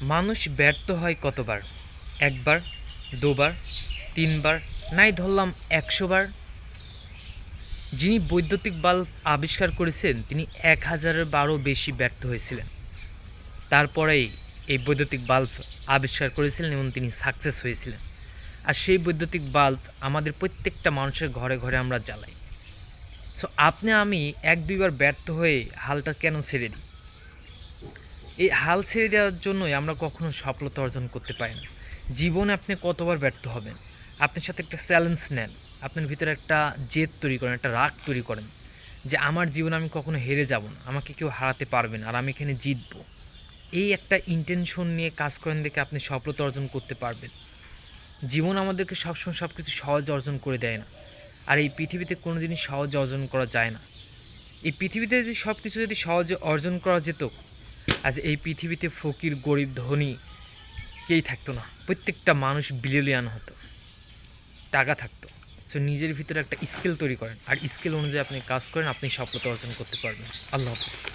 মানুষ ব্যর্থ হয় কতবার? একবার, দুবার, তিনবার, নাই ধরলাম একশোবার। যিনি বৈদ্যুতিক বাল্ব আবিষ্কার করেছেন, তিনি এক হাজারের বারও বেশি ব্যর্থ হয়েছিলেন। তারপরেই এই বৈদ্যুতিক বাল্ব আবিষ্কার করেছিলেন এবং তিনি সাকসেস হয়েছিলেন। আর সেই বৈদ্যুতিক বাল্ব আমাদের প্রত্যেকটা মানুষের ঘরে ঘরে আমরা জ্বালাই। সো আপনি আমি এক দুইবার ব্যর্থ হয়ে হালটা কেন ছেড়ে দিই? এই হাল ছেড়ে দেওয়ার জন্যই আমরা কখনো সফলতা অর্জন করতে পারি না। জীবনে আপনি কতবার ব্যর্থ হবেন? আপনার সাথে একটা চ্যালেঞ্জ নেন। আপনার ভিতরে একটা জেদ তৈরি করেন, একটা রাগ তৈরি করেন যে আমার জীবনে আমি কখনো হেরে যাব না। আমাকে কেউ হারাতে পারবে না আর আমি এখানে জিতবো। এই একটা ইন্টেনশন নিয়ে কাজ করেন দেখে আপনি সফলতা অর্জন করতে পারবেন। জীবন আমাদেরকে সবসময় সব কিছু সহজ অর্জন করে দেয় না। আর এই পৃথিবীতে কোনো জিনিস সহজে অর্জন করা যায় না। এই পৃথিবীতে যদি সব কিছু যদি সহজে অর্জন করা যেত আজ এই পৃথিবীতে ফকির, গরিব, ধনী কেই থাকতো না। প্রত্যেকটা মানুষ বিলিলিয়ান হতো। টাকা থাকতো। সো নিজের ভিতরে একটা স্কিল তৈরি করেন। আর স্কিল অনুযায়ী আপনি কাজ করেন, আপনি সফলতা অর্জন করতে পারবেন। আল্লাহ হাফিজ।